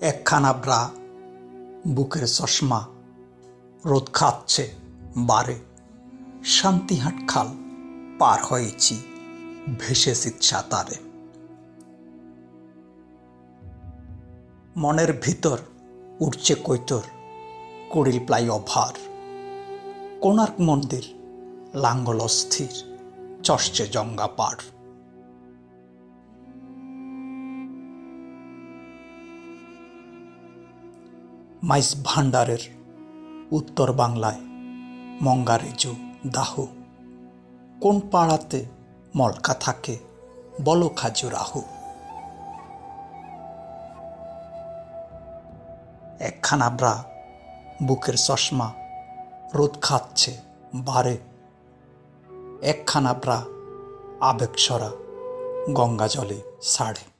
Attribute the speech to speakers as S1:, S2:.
S1: একখানা ব্রা বুকের চশমা রোদ খাচ্ছে বারে। শান্তিহাট খাল পার হয়েছি ভেসেছি সাঁতারে মনের ভিতর উঠছে কৈতর, কুড়িল প্লাই অভার। কোণার্ক মন্দির লাঙ্গল অস্থির, চষছে জঙ্গা পাড়। মাইস ভান্ডারের উত্তর বাংলায় মঙ্গারেজু দাহ। কোন পাড়াতে মলকা থাকে বলো খাজুরাহু একখানা ব্রা বুকের চশমা রোদ খাচ্ছে বারে। একখানা ব্রা আবেগ সরা গঙ্গা জলে সাড়ে।